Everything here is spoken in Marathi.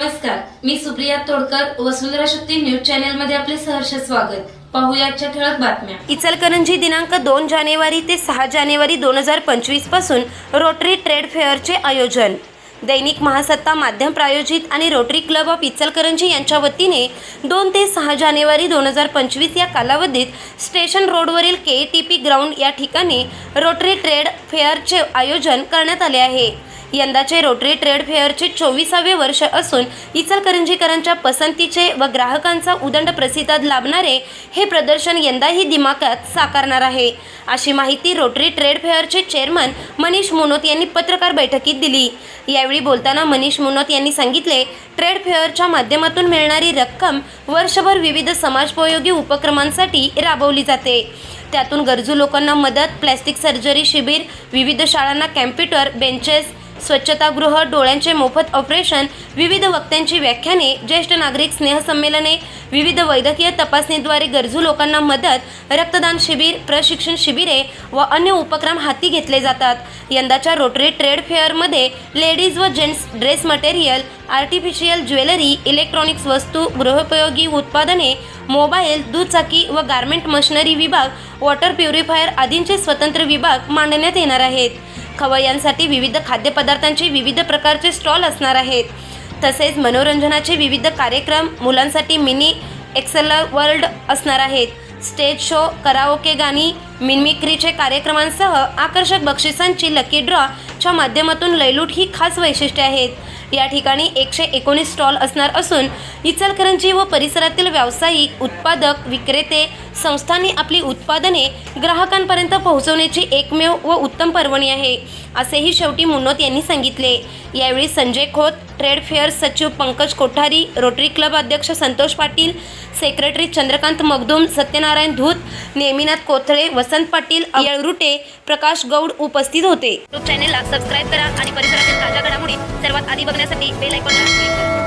नमस्कार मी सुप्रिया तोडकर वसुंधरा शक्ती न्यूज चॅनलमध्ये आपले सहर्ष स्वागत. पाहूया ठळक बातम्या. इचलकरंजी दिनांक दोन जानेवारी ते सहा जानेवारी दोन हजार पंचवीसपासून रोटरी ट्रेड फेअरचे आयोजन. दैनिक महासत्ता माध्यम प्रायोजित आणि रोटरी क्लब ऑफ इचलकरंजी यांच्या वतीने दोन ते सहा जानेवारी दोन हजार पंचवीस या कालावधीत स्टेशन रोडवरील के टी पी ग्राउंड या ठिकाणी रोटरी ट्रेड फेअरचे आयोजन करण्यात आले आहे. यंदाचे रोटरी ट्रेड फेअरचे चोवीसावे वर्ष असून इचलकरंजीकरांच्या पसंतीचे व ग्राहकांचा उदंड प्रतिसाद लाभणारे हे प्रदर्शन यंदाही दिमाखात साकारणार आहे. अशी माहिती रोटरी ट्रेड फेअरचे चेअरमन मनीष मुनोत यांनी पत्रकार बैठकीत दिली. यावेळी बोलताना मनीष मुनोत यांनी सांगितले ट्रेड फेअरच्या माध्यमातून मिळणारी रक्कम वर्षभर विविध समाजोपयोगी उपक्रमांसाठी राबवली जाते. त्यातून गरजू लोकांना मदत प्लॅस्टिक सर्जरी शिबिर विविध शाळांना कॅम्प्युटर बेंचेस स्वच्छतागृह डोळ्यांचे मोफत ऑपरेशन विविध वक्त्यांची व्याख्याने ज्येष्ठ नागरिक स्नेहसंमेलने विविध वैद्यकीय तपासणीद्वारे गरजू लोकांना मदत रक्तदान शिबिर प्रशिक्षण शिबिरे व अन्य उपक्रम हाती घेतले जातात. यंदाच्या रोटरी ट्रेड फेअरमध्ये लेडीज व gents dress material artificial jewellery electronics वस्तू गृहोपयोगी उत्पादने मोबाईल दुचाकी व गार्मेंट मशिनरी विभाग वॉटर प्युरिफायर आदींचे स्वतंत्र विभाग मांडण्यात येणार आहेत. खवय्यांसाठी विविध खाद्यपदार्थांचे विविध प्रकारचे स्टॉल असणार आहेत. तसेच मनोरंजनाचे विविध कार्यक्रम मुलांसाठी मिनी एक्सेल वर्ल्ड असणार आहेत. स्टेज शो कराओके गाणी मिमिक्रीचे कार्यक्रमांसह आकर्षक बक्षिसांची लकी ड्रॉच्या माध्यमातून लयलूट ही खास वैशिष्ट्ये आहेत. या ठिकाणी एकशे एकोणीस स्टॉल असणार असून इचलकरंजी व परिसरातील व्यावसायिक उत्पादक विक्रेते संस्थांनी आपली उत्पादने ग्राहकांपर्यंत पोहोचवण्याची एकमेव व उत्तम पर्वणी आहे असेही शेवटी मुन्नोत यांनी सांगितले. यावेळी संजय खोत ट्रेड फेअर सचिव पंकज कोठारी रोटरी क्लब अध्यक्ष संतोष पाटील सेक्रेटरी चंद्रकांत मगदूम सत्यनारायण धूत नेमिनाथ कोथळे वसंत पाटील येळरुटे प्रकाश गौड उपस्थित होते. चॅनेलला सबस्क्राईब करा आणि परिसरातील ताज्या घडामोडी सर्वात आधी बघण्यासाठी बेल आयकॉनला